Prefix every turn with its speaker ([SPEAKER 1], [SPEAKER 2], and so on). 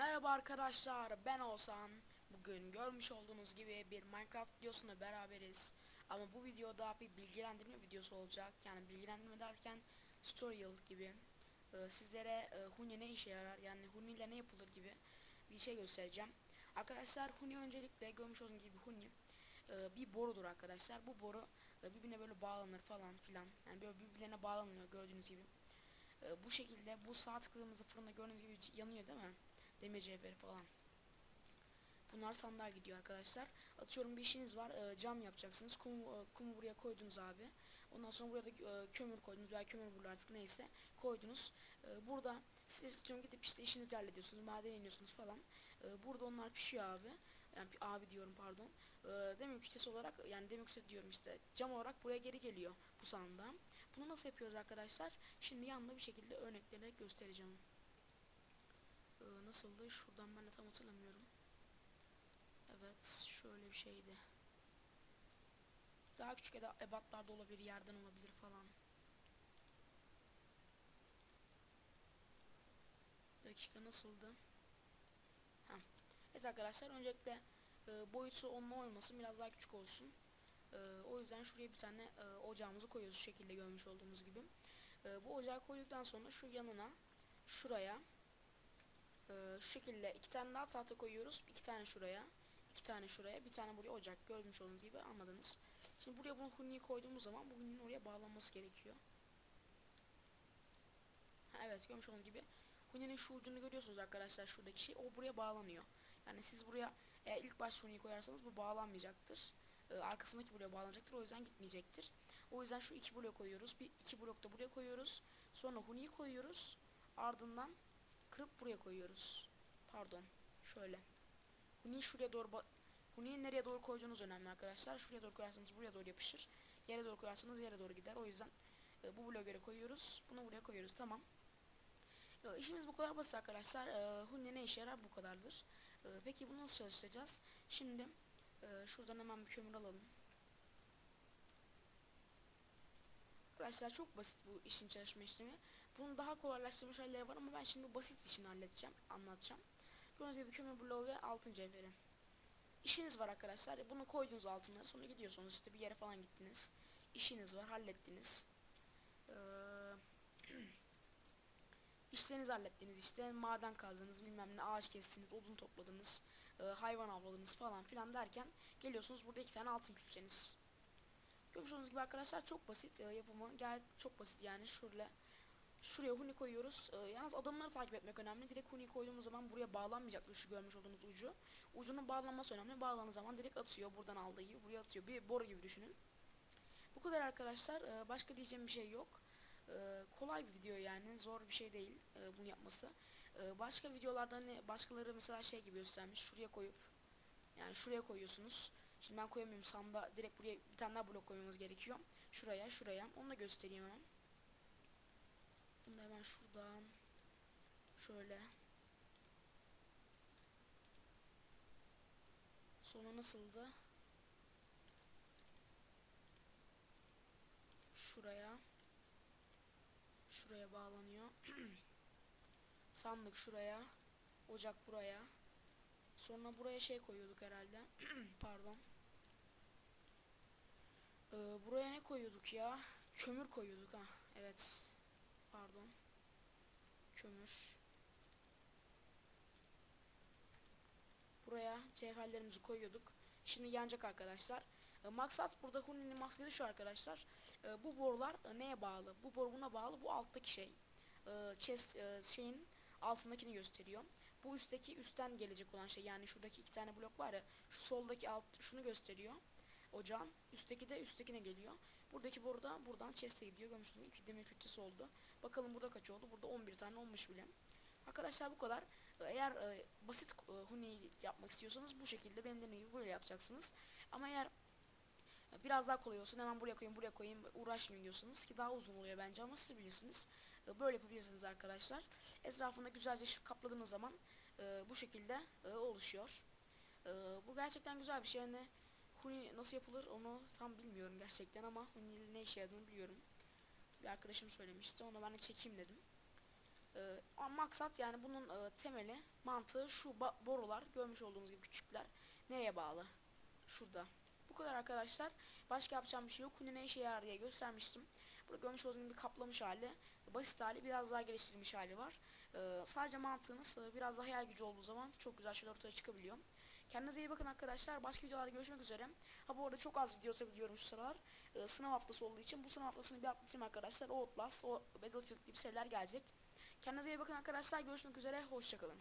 [SPEAKER 1] Merhaba arkadaşlar ben Oğuzhan. Bugün görmüş olduğunuz gibi bir Minecraft videosuna beraberiz. Ama bu videoda bir bilgilendirme videosu olacak. Yani bilgilendirme derken tutorial gibi. Ee, Sizlere e, Huni ne işe yarar? Yani Huni ile ne yapılır gibi bir şey göstereceğim. Arkadaşlar Huni öncelikle görmüş olduğunuz gibi Huni e, bir borudur arkadaşlar. Bu boru e, birbirine böyle bağlanır falan filan. Yani böyle birbirlerine bağlanıyor gördüğünüz gibi. E, bu şekilde bu sağ tıkladığımızda fırında gördüğünüz gibi yanıyor değil mi? Demir cevheri falan. Bunlar sandığa gidiyor arkadaşlar. Atıyorum bir işiniz var. e, cam yapacaksınız. Kumu, e, kumu buraya koydunuz abi. Ondan sonra buraya da e, kömür koydunuz veya kömür bulur artık neyse koydunuz. E, burada siz atıyorum gidip işte işinizi hallediyorsunuz. Maden iniyorsunuz falan. E, burada onlar pişiyor abi. Yani abi diyorum pardon. E, demir kütlesi olarak yani demir kütlesi diyorum işte cam olarak buraya geri geliyor bu sandığa. Bunu nasıl yapıyoruz arkadaşlar? Şimdi yanında bir şekilde örneklerine göstereceğim. Ee, nasıldı? Şuradan ben de tam hatırlamıyorum. Evet, şöyle bir şeydi. Daha küçük ebatlarda olabilir, yerden olabilir falan. Dakika nasıldı? Ha. Evet arkadaşlar öncelikle e, boyutu onunla olmasın biraz daha küçük olsun. E, o yüzden şuraya bir tane e, ocağımızı koyuyoruz şekilde görmüş olduğumuz gibi. E, bu ocağı koyduktan sonra şu yanına şuraya ee, şu şekilde iki tane daha tahta koyuyoruz. iki tane şuraya. iki tane şuraya. Bir tane buraya ocak. Görmüş olduğunuz gibi anladınız. Şimdi buraya bunu huniyi koyduğumuz zaman bu huninin oraya bağlanması gerekiyor. Ha, evet görmüş olduğunuz gibi. Huninin şu ucunu görüyorsunuz arkadaşlar şuradaki şey. O buraya bağlanıyor. Yani siz buraya eğer ilk baş huniyi koyarsanız bu bağlanmayacaktır. Ee, arkasındaki buraya bağlanacaktır. O yüzden gitmeyecektir. O yüzden şu iki blok koyuyoruz. Bir iki blok da buraya koyuyoruz. Sonra huniyi koyuyoruz. Ardından kırıp buraya koyuyoruz. Pardon. Şöyle. Huniyi şuraya doğru Huniyi nereye doğru koyduğunuz önemli arkadaşlar. Şuraya doğru koyarsanız buraya doğru yapışır. Yere doğru koyarsanız yere doğru gider. O yüzden e, bu bloğa göre koyuyoruz. Bunu buraya koyuyoruz. Tamam. E, işimiz bu kadar basit arkadaşlar. E, Huni ne işe yarar? Bu kadardır. E, peki bunu nasıl çalıştıracağız? Şimdi e, şuradan hemen bir kömür alalım. Arkadaşlar çok basit bu işin çalışma işlemi. Bunun daha kolaylaştırmış halleri var ama ben şimdi basit işini halledeceğim, anlatacağım. Gördüğünüz gibi kömür bloğu ve altın cevheri. İşiniz var arkadaşlar. Bunu koydunuz altına. Sonra gidiyorsunuz işte bir yere falan gittiniz. İşiniz var, hallettiniz. Ee, işlerinizi hallettiniz işte. Maden kazdınız, bilmem ne, ağaç kestiniz, odun topladınız, e, hayvan avladınız falan filan derken geliyorsunuz burada iki tane altın külçeniz. Görmüş olduğunuz gibi arkadaşlar çok basit e, yapımı. Gayet çok basit yani şöyle Şuraya huni koyuyoruz. Ee, yalnız adımları takip etmek önemli. Direkt huni koyduğumuz zaman buraya bağlanmayacaktır şu görmüş olduğunuz ucu. Ucunun bağlanması önemli. Bağlanan zaman direkt atıyor. Buradan aldığı gibi buraya atıyor. Bir boru gibi düşünün. Bu kadar arkadaşlar. Ee, başka diyeceğim bir şey yok. Ee, kolay bir video yani. Zor bir şey değil e, bunu yapması. Ee, başka videolarda hani başkaları mesela şey gibi göstermiş. Şuraya koyup yani şuraya koyuyorsunuz. Şimdi ben koyamıyorum sanda direkt buraya bir tane daha blok koymamız gerekiyor. Şuraya şuraya. Onu da göstereyim hemen. Hemen şuradan şöyle Sonra nasıldı? Şuraya Şuraya bağlanıyor. Sandık şuraya. Ocak buraya. Sonra buraya şey koyuyorduk herhalde. Pardon. Ee, buraya ne koyuyorduk ya? Kömür koyuyorduk ha. Evet. Pardon. Kömür. Buraya cevherlerimizi koyuyorduk. Şimdi yanacak arkadaşlar. E, maksat burada Huni'nin maskesi şu arkadaşlar. E, bu borular e, neye bağlı? Bu boru buna bağlı. Bu alttaki şey. E, chest e, şeyin altındakini gösteriyor. Bu üstteki üstten gelecek olan şey. Yani şuradaki iki tane blok var ya. Şu soldaki alt şunu gösteriyor. Ocağın. Üstteki de üsttekine geliyor. Buradaki boru da buradan chest'e gidiyor. Görmüştüm. iki demir kütlesi oldu. Bakalım burada kaç oldu? Burada 11 tane olmuş bile. Arkadaşlar bu kadar. Eğer e, basit e, huni yapmak istiyorsanız bu şekilde benim dediğim böyle yapacaksınız. Ama eğer e, biraz daha kolay olsun hemen buraya koyayım buraya koyayım uğraşmayın diyorsunuz ki daha uzun oluyor bence ama siz bilirsiniz. E, böyle yapabilirsiniz arkadaşlar. Etrafında güzelce kapladığınız zaman e, bu şekilde e, oluşuyor. E, bu gerçekten güzel bir şey. Yani Huni nasıl yapılır onu tam bilmiyorum gerçekten ama Huni ne işe yaradığını biliyorum. Bir arkadaşım söylemişti. Onu ben de çekeyim dedim. Ama maksat yani bunun e, temeli mantığı şu borular görmüş olduğunuz gibi küçükler neye bağlı? Şurada. Bu kadar arkadaşlar. Başka yapacağım bir şey yok. Kuni ne işe yarar diye göstermiştim. Burada görmüş olduğunuz gibi kaplamış hali, basit hali, biraz daha geliştirilmiş hali var. Ee, sadece mantığınız e, biraz daha hayal gücü olduğu zaman çok güzel şeyler ortaya çıkabiliyor. Kendinize iyi bakın arkadaşlar. Başka videolarda görüşmek üzere. Ha bu arada çok az video atabiliyorum şu sıralar. Ee, sınav haftası olduğu için bu sınav haftasını bir atlatayım arkadaşlar. O Outlast, o Battlefield gibi şeyler gelecek. Kendinize iyi bakın arkadaşlar. Görüşmek üzere. Hoşçakalın.